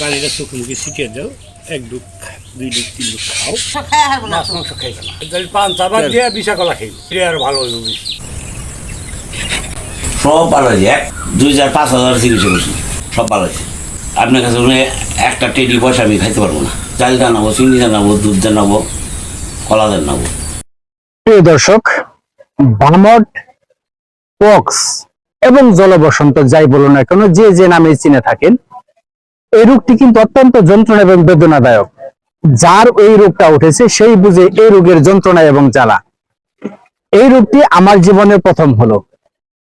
পানিটা চোখে মুখে ছিটিয়ে দাও। এক দুই তিন খাও। মাছ মাংস খাইবে না। তাহলে পান চাবার দিয়ে বিষা কলা খাইবে। এটা আর ভালো হইব বেশি। সব ভালো হয়েছে। এক দুই হাজার পাঁচ হাজার চিকিৎসা করছি। সব ভালো হয়েছে। আপনার কাছে মনে একটা টেডি পয়সা আমি খাইতে পারব না। চাল জানাব চিনি জানাব দুধ জানাব কলা জানাব প্রিয় দর্শক বামট পক্স এবং জলবসন্ত যাই বলুন না কেন যে যে নামে চিনে থাকেন এই রোগটি কিন্তু অত্যন্ত যন্ত্রণা এবং বেদনাদায়ক। যার এই রোগটা উঠেছে, সেই বুঝে এই রোগের যন্ত্রণা এবং জ্বালা। এই রোগটি আমার জীবনের প্রথম হলো।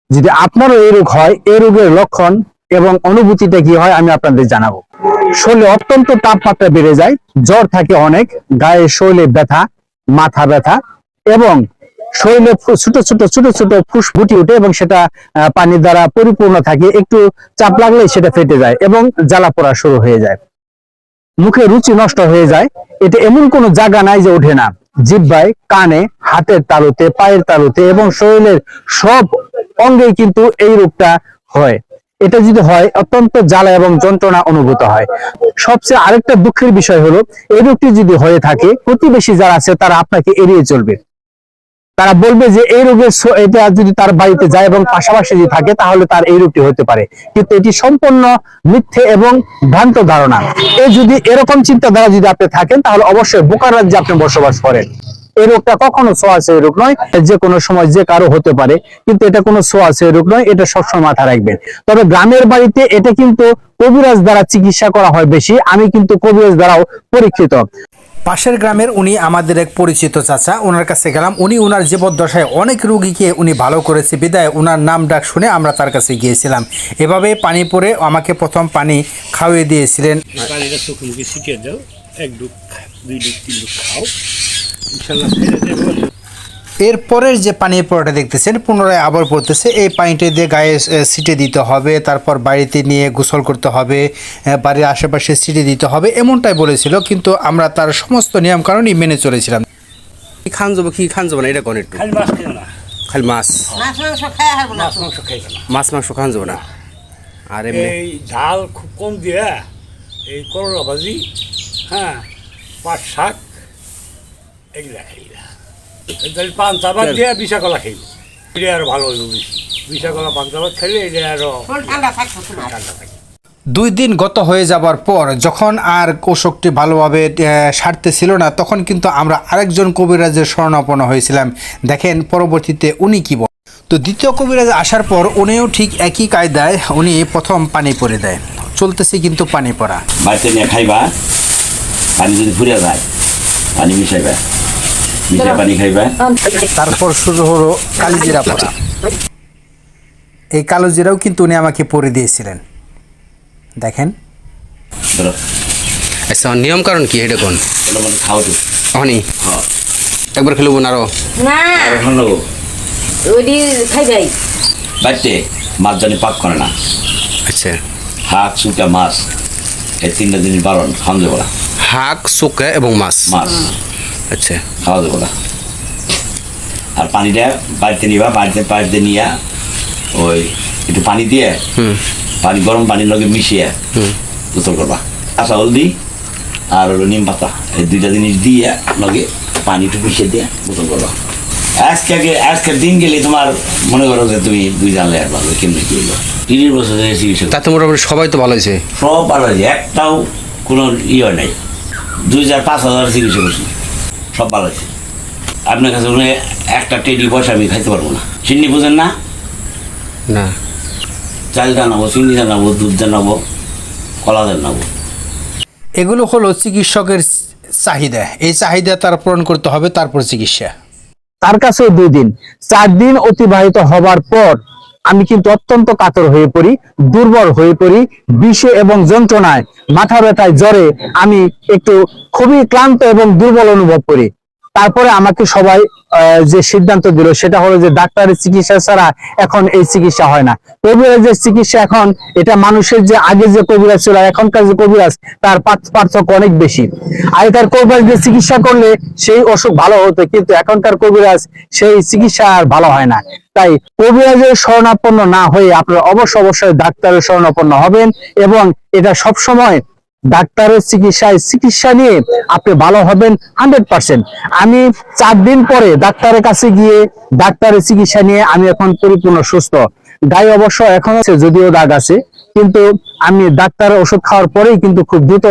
যদি আপনারও এই রোগ হয়, এই রোগের লক্ষণ এবং অনুভূতিটা কি হয়, আমি আপনাদের জানাব। শরীরে অত্যন্ত তাপমাত্রা বেড়ে যায়, জ্বর থাকে অনেক, গায়ে শরীরে ব্যথা, মাথা ব্যথা এবং শরীরে ছোট ছোট ছোট ছোট ফুস ফুটি ওঠে এবং সেটা পানির দ্বারা পরিপূর্ণ থাকে। একটু চাপ লাগলেই সেটা ফেটে যায় এবং জ্বালা পোড়া শুরু হয়ে যায়। মুখে রুচি নষ্ট হয়ে যায়। এটা এমন কোনো জায়গা নাই যে ওঠে না। জিব্বায়, কানে, হাতের তালুতে, পায়ের তালুতে এবং শরীরের সব অঙ্গেই কিন্তু এই রোগটা হয়। এটা যদি হয়, অত্যন্ত জ্বালা এবং যন্ত্রণা অনুভূত হয়। সবচেয়ে আরেকটা দুঃখের বিষয় হলো, এই রোগটি যদি হয়ে থাকে, প্রতিবেশী যারা আছে তারা আপনাকে এড়িয়ে চলবে। তারা বলবে যে এই রোগের এটা যদি তার বাড়িতে যায় এবং পাশাপাশি যদি থাকে, তাহলে তার এই রোগটি হতে পারে। কিন্তু এটি সম্পূর্ণ মিথ্যে এবং ভ্রান্ত ধারণা। এই যদি এরকম চিন্তাধারা যদি আপনি থাকেন, তাহলে অবশ্যই বোকার রাজ্যে আপনি বসবাস করেন। এই রোগটা কখনো ছোঁয়াচে রোগ নয়, যে কোনো সময় যে কারও হতে পারে, কিন্তু এটা কোনো ছোঁয়াচে রোগ নয়, এটা সবসময় মাথা রাখবেন। তবে গ্রামের বাড়িতে এটা কিন্তু কবিরাজ দ্বারা চিকিৎসা করা হয় বেশি, আমি কিন্তু কবিরাজ দ্বারাও পরীক্ষিত। পাশের গ্রামের উনি আমাদের এক পরিচিত চাচা ওনার কাছে গেলাম। উনি ওনার জীবদ্দশায় অনেক রুগীকে উনি ভালো করেছে। বিদায় ওনার নাম ডাক শুনে আমরা তার কাছে গিয়েছিলাম। এভাবে পানি পরে আমাকে প্রথম পানি খাওয়িয়ে দিয়েছিলেন। পানিটা খাও। এরপরের যে পানির পরোটা দেখতেছেন পুনরায় আবার পড়তেছে। এই পানিটা দিয়ে গায়ে ছিটে দিতে হবে তারপর বাড়িতে নিয়ে গোসল করতে হবে বাড়ির আশেপাশে ছিটে দিতে হবে এমনটাই বলেছিল কিন্তু আমরা তার সমস্ত নিয়ম কারণই মেনে চলেছিলাম। কি খান যাব কি খান যাব না এটা কোন একটু? খালি মাছ খালি মাছ? মাংস খাই হারবো না মাছ মাংস খাইবে না। মাছ মাংস খান যাব না? আর এমনি? এই ঝাল খুব কম দিয়ে এই করলা ভাজি হ্যাঁ পাট শাক এগুলা খাইলা তাহলে পান চাবার দিয়ে বিষা কলা খাইব এটা আর ভালো হইব বেশি। বিষা কলা পান চাবার খাইলে এটা আরও ঠান্ডা থাকতো ঠান্ডা দুই দিন গত হয়ে যাবার পর যখন আর অসুখটি ভালোভাবে সারতে ছিল না তখন কিন্তু আমরা আরেকজন কবিরাজের শরণাপন্ন হয়েছিলাম। দেখেন পরবর্তীতে উনি কি বল তো দ্বিতীয় কবিরাজ আসার পর উনিও ঠিক একই কায়দায় উনি প্রথম পানি পরে দেয়। চলতেছে কিন্তু পানি পড়া। বাড়িতে নিয়ে খাইবা পানি যদি ফুরিয়ে যায় পানি মিশাইবা। মিশাই পানি খাইবা? তারপর শুরু হলো কালিজিরা পড়া এই কালো জিরাও কিন্তু উনি আমাকে পরে দিয়েছিলেন। দেখেন। আচ্ছা নিয়ম কারণ কি এটা কোন? মানে খাও তো। হনি হ্যাঁ। একবার খেলব না আরও। না। এখন লোক ওইটি খাই যাই। বাড়িতে মাছ জানি পাক করে না। আচ্ছা। হাঁক শুকা মাছ। এই তিনটা জিনিস বারণ খাওয়া যাব হাঁক শুকা এবং মাছ। মাছ। আচ্ছা খাওয়া না। আর পানিটা বাড়িতে নিবা বাড়িতে বাড়িতে নিয়ে ওই একটু পানি দিয়ে পানি গরম পানির লগে মিশিয়ে গোসল করবা। কাঁচা হলদি আর হলো নিম পাতা এই দুইটা জিনিস দিয়ে লগে পানি একটু মিশিয়ে দিয়ে গোসল করবা। আজকে আজকের দিন গেলে তোমার মনে করো যে তুমি দুই জানলে আর পারবে কেমনি কি হইল? তিরিশ বছর ধরে চিকিৎসা তাতে মোটামুটি সবাই তো ভালো হয়েছে। সব ভালো হয়েছে একটাও কোনো ইয়ে নাই। দুই হাজার পাঁচ হাজার চিকিৎসা করছি সব ভালো হয়েছে আপনার কাছে মনে একটা টেডি পয়সা আমি খাইতে পারব না। চিনি বুঝেন না? না। চাল জানাব চিনি জানাব দুধ জানাব কলা জানাব এগুলো হলো চিকিৎসকের চাহিদা। এই চাহিদা তার পূরণ করতে হবে তারপর চিকিৎসা। তার কাছে দুই দিন। চার দিন অতিবাহিত হবার পর আমি কিন্তু অত্যন্ত কাতর হয়ে পড়ি দুর্বল হয়ে পড়ি বিষে এবং যন্ত্রণায় মাথা ব্যথায় জ্বরে আমি একটু খুবই ক্লান্ত এবং দুর্বল অনুভব করি। তারপরে আমাকে সবাই যে সিদ্ধান্ত দিল সেটা হলো যে ডাক্তারের চিকিৎসা ছাড়া এখন এই চিকিৎসা হয় না। কবিরাজের চিকিৎসা এখন, এটা মানুষের যে আগে যে কবিরাজ ছিল এখনকার যে কবিরাজ, তার পার্থক্য অনেক বেশি। আগেকার কবিরাজদের চিকিৎসা করলে সেই অসুখ ভালো হতো, কিন্তু এখনকার কবিরাজ সেই চিকিৎসা আর ভালো হয় না। তাই কবিরাজের শরণাপন্ন না হয়ে আপনারা অবশ্য অবশ্যই ডাক্তারের শরণাপন্ন হবেন এবং এটা সবসময় ডাক্তারের চিকিৎসায় চিকিৎসা নিয়ে আপনি ভালো হবেন হান্ড্রেড পার্সেন্ট। আমি চার দিন পরে ডাক্তারের কাছে গিয়ে ডাক্তারের চিকিৎসা নিয়ে আমি এখন পরিপূর্ণ সুস্থ। গায়ে অবশ্য এখন আছে, যদিও দাগ আছে, কিন্তু আমি ডাক্তারের ওষুধ খাওয়ার পরেই কিন্তু খুব দ্রুত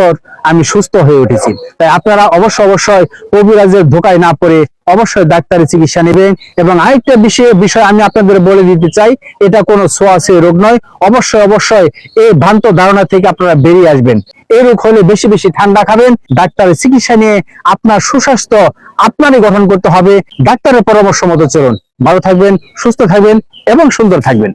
আমি সুস্থ হয়ে উঠেছি। তাই আপনারা অবশ্য অবশ্যই কবিরাজের ধোকায় না পড়ে অবশ্যই ডাক্তারের চিকিৎসা নেবেন। এবং আরেকটা বিষয় বিষয় আমি আপনাদের বলে দিতে চাই, এটা কোনো ছোঁয়াছে রোগ নয়। অবশ্যই অবশ্যই এই ভ্রান্ত ধারণা থেকে আপনারা বেরিয়ে আসবেন। এই রোগ হলে বেশি বেশি ঠান্ডা খাবেন। ডাক্তারের চিকিৎসা নিয়ে আপনার সুস্বাস্থ্য আপনারই গঠন করতে হবে। ডাক্তারের পরামর্শ মতো চলুন। ভালো থাকবেন, সুস্থ থাকবেন এবং সুন্দর থাকবেন।